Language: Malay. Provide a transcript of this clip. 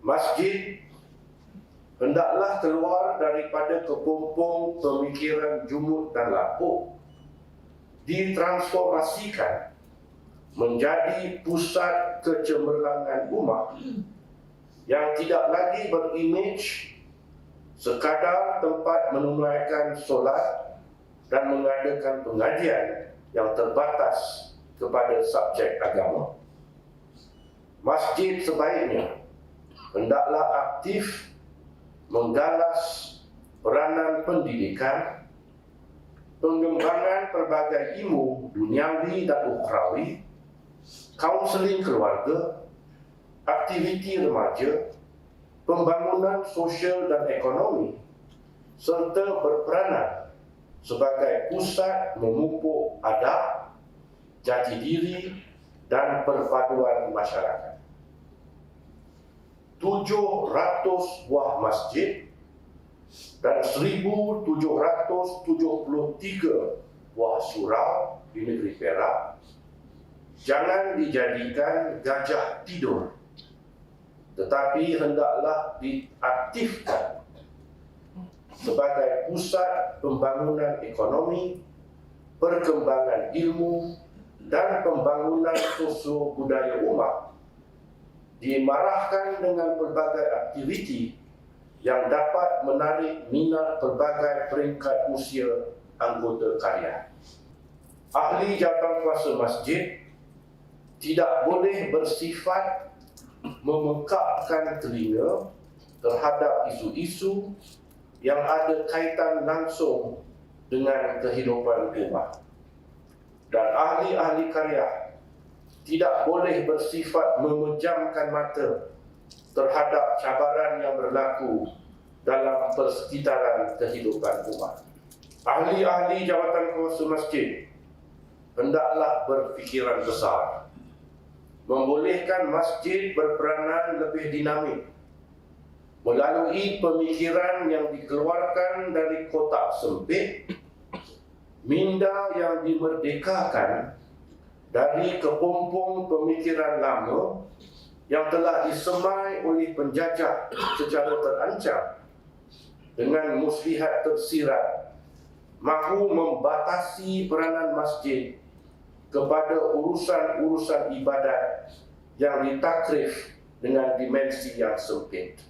Masjid hendaklah keluar daripada kepompong pemikiran jumud dan lapuk ditransformasikan menjadi pusat kecemerlangan umat yang tidak lagi berimej sekadar tempat menunaikan solat dan mengadakan pengajian yang terbatas kepada subjek agama. Masjid sebaiknya hendaklah aktif menggalas peranan pendidikan, pengembangan pelbagai ilmu duniawi dan ukrawi, kaunseling keluarga, aktiviti remaja, pembangunan sosial dan ekonomi, serta berperanan sebagai pusat memupuk adab, jati diri dan perpaduan masyarakat. 700 buah masjid dan 1773 buah surau di negeri Perak. Jangan dijadikan gajah tidur tetapi hendaklah diaktifkan sebagai pusat pembangunan ekonomi, perkembangan ilmu dan pembangunan sosio budaya umat dimarahkan dengan pelbagai aktiviti yang dapat menarik minat pelbagai peringkat usia anggota karya. Ahli jawatankuasa masjid tidak boleh bersifat memekakkan telinga terhadap isu-isu yang ada kaitan langsung dengan kehidupan umat. Dan ahli-ahli karya tidak boleh bersifat memejamkan mata terhadap cabaran yang berlaku dalam persekitaran kehidupan umat. Ahli-ahli jawatan kuasa masjid hendaklah berfikiran besar membolehkan masjid berperanan lebih dinamik melalui pemikiran yang dikeluarkan dari kotak sempit minda yang dimerdekakan dari kepompong pemikiran lama yang telah disemai oleh penjajah secara terancam dengan muslihat tersirat mahu membatasi peranan masjid kepada urusan-urusan ibadat yang ditakrif dengan dimensi yang sempit.